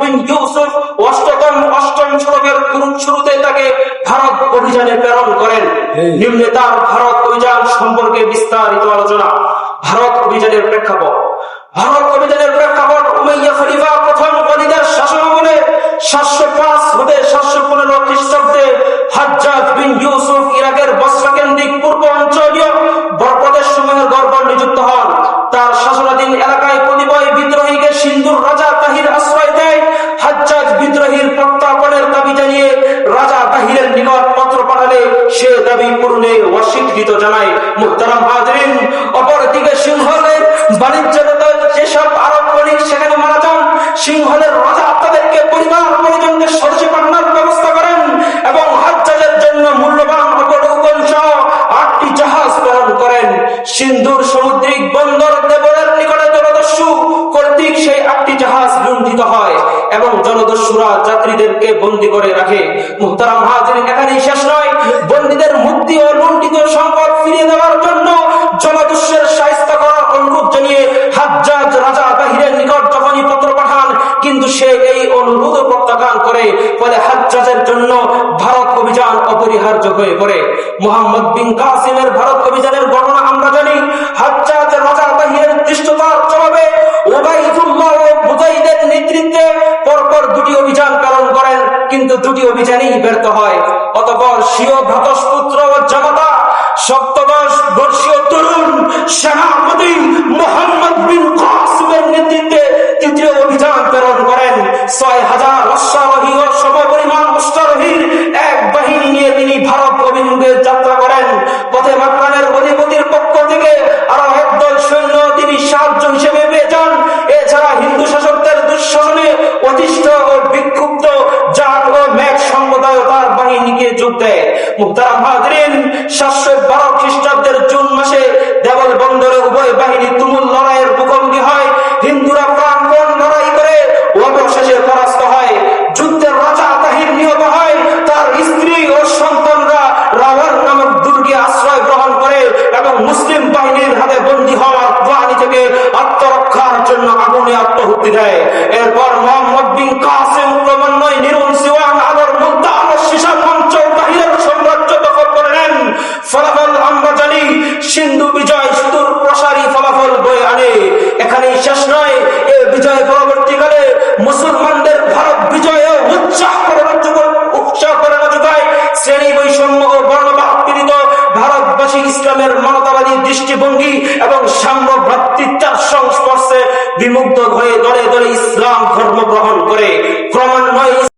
বিন ইউসুফ অষ্টম অষ্টম শতকের শুরুতে তাকে ভারত অভিযানে প্রেরণ করেন। নিম্নে তার ভারত অভিযান সম্পর্কে বিস্তারিত আলোচনা। ভারত অভিযানের প্রেক্ষাপট। ভারত অভিযানের প্রেক্ষাপট উমাইয়া খলিফা প্রথম গলিদের শাসনামলে সাতশো পাঁচ হতে সাতশো পনেরো খ্রিস্টাব্দে হাজ্জাজ বিন ইউসুফ পূরণে অস্বীকৃত জানায় মুহতারাম হাজরিন। অপরদিকে সিংহলের বাণিজ্য যেসব আরব বণিক সেখানে মারা যান, সিংহলের রাজা তাদেরকে পরিবার পরিজনকে সরষে পান্নার ব্যবস্থা করেন এবং হাজ্জাজের জন্য মূল্যবান অপরৌকন সহ আটটি জাহাজ প্রেরণ করেন। সিন্ধুর সামুদ্রিক বন্দর দেবরের নিকটে জলদস্যু কর্তৃক সেই আটটি জাহাজ লুণ্ঠিত হয় এবং জলদস্যুরা যাত্রীদেরকে বন্দী করে রাখে। মুহতারাম হাজির এখানেই শেষ নয়। বন্দীদের মুক্তি ও লুণ্ঠিত সম্পদ ফিরিয়ে দেওয়ার জন্য জলদস্যের সাহিত্য করার অনুরোধ জানিয়ে হাজ্জাজ রাজা তাহিরের নিকট যখনই পত্র পাঠান, কিন্তু সে এই অনুরোধ প্রত্যাখ্যান করে। ফলে হাজ্জাজের জন্য ভারত অভিযান অপরিহার্য হয়ে পড়ে। মোহাম্মদ বিন কাসিমের ভারত অভিযানের বর্ণনা আমরা জানি। হাজ্জাজ রাজা কিন্তু দুটি অভিযানেই ব্যর্থ হয়। অতপর শিও ভ্রাতস্পুত্র ও জগতা সপ্তদশ বর্ষীয় তরুণ সেনাপতি মোহাম্মদ বিন কাসিমের নেতৃত্বে তৃতীয় অভিযান প্রেরণ করেন। ছয় হাজার বাহিনীকে যোগ দেয় মুহতারাম হাজরিন সাতশো বারো খ্রিস্টাব্দের জুন মাসে দেবল বন্দরে উভয় বাহিনী তুমুল লড়াইয়ের মুখোমুখি হয়। হিন্দুরা প্রাণপণ লড়াই করে অবশেষে পরাস্ত হয়। যুদ্ধের রাজা তাহির নিহত হয়। তার স্ত্রী ও সন্তানরা রাওয়ার নামক দুর্গে আশ্রয় গ্রহণ করে এবং মুসলিম বাহিনীর হাতে বন্দী হওয়ার বাহিনী থেকে আত্মরক্ষার জন্য আগুনে আত্মহুতি দেয়। এরপর মোহাম্মদ বিন কাসিম বিমুক্ত হয়ে দলে দলে ইসলাম ধর্ম গ্রহণ করে ক্রমান্বয়ে